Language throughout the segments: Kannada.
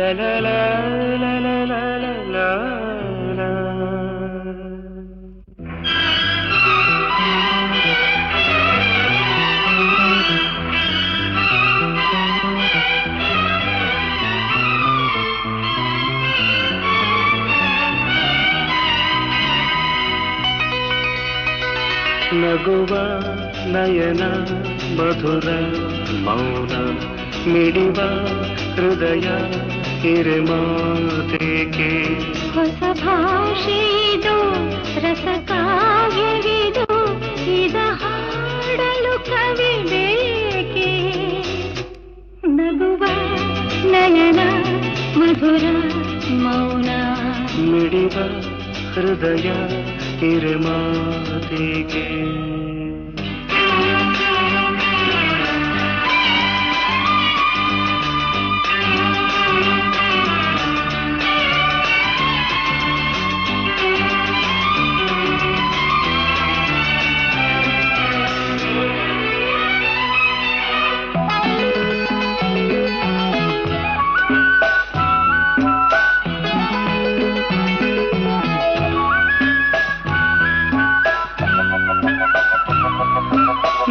La la la ನಗುವ ನಯನ ಮಧುರ ಮೌನ ಮಿಡಿವ ಹೃದಯ ಹಿರಿಮಾತೇಕೆ ಹೊಸ ಭಾಷೆಯಿದು ರಸ ಕಾವ್ಯವಿದು ಇದ ಹಾಡಲು ಕವಿ ಬೇಕೆ? ನಗುವ ನಯನ ಮಧುರ ಮೌನ ಮಿಡಿವ हृदय किरमा के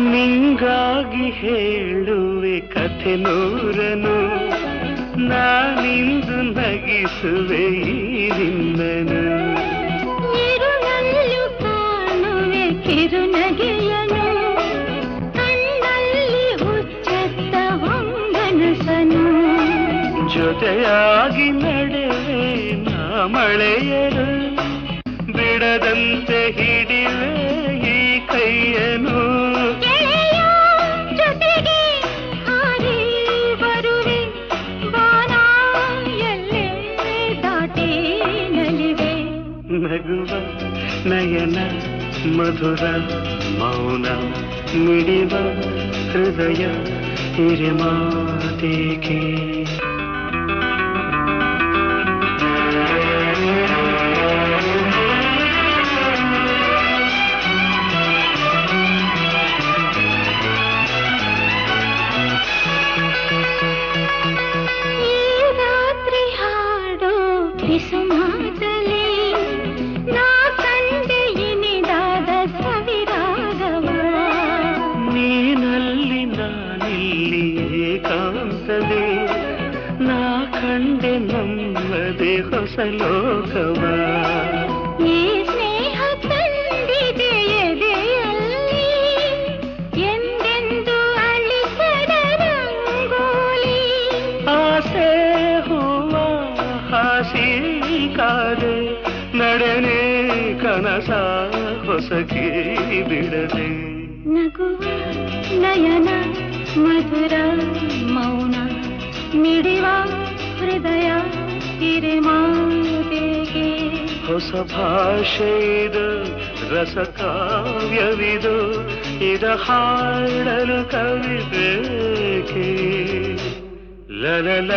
ನಿಂಗಾಗಿ ಹೇಳುವೆ ಕಥೆ ನೂರನು ನಾನಿಂದು ನಗಿಸುವೆ ನಿನ್ನನು. ಇರುಳಲ್ಲೂ ಕಾಣುವೆ ಕಿರುನಗೆಯನು ಕಣ್ಣಲ್ಲಿ ಹುಚ್ಚತ್ತ ಹೊಂಗನಸನು ಜೊತೆಯಾಗಿ ನಡೆವೆ ನಾ ಮಳೆಯರು ಬಿಡದಂತೆ ಹಿಡಿವೆ ಈ ಕೈಯನು नयन मधुर मौन मिडिव हृदय हिरिमा देखे ಕಂಡೆ ನಮ್ಮದೆ ಹೊಸ ಲೋಕವ ಈ ಸ್ನೇಹ ತಂದಿದೆ ಎದೆಯಲ್ಲಿ ಎಂದೆಂದು ಅಳಿಸದ ರಂಗೋಲಿ ಆಸೆ ಹೂವ ಹಾಸಿ ಕಾದೆ ನಡೆನೆ ಕನಸ ಹೊಸಕಿ ಬಿಡದೆ ನಗುವ ನಯನ ಮಧುರ ಮೌನ ಮಿಡಿವ ಹೃದಯ ಹಿರೆ ಮಾತೇಗೆ. ಹೊಸ ಭಾಷೆ ಇದು ರಸಕಾವ್ಯವಿದು ಇದ ಹಾಡಲು ಕವಿಬೇಕೆ. ಲಲ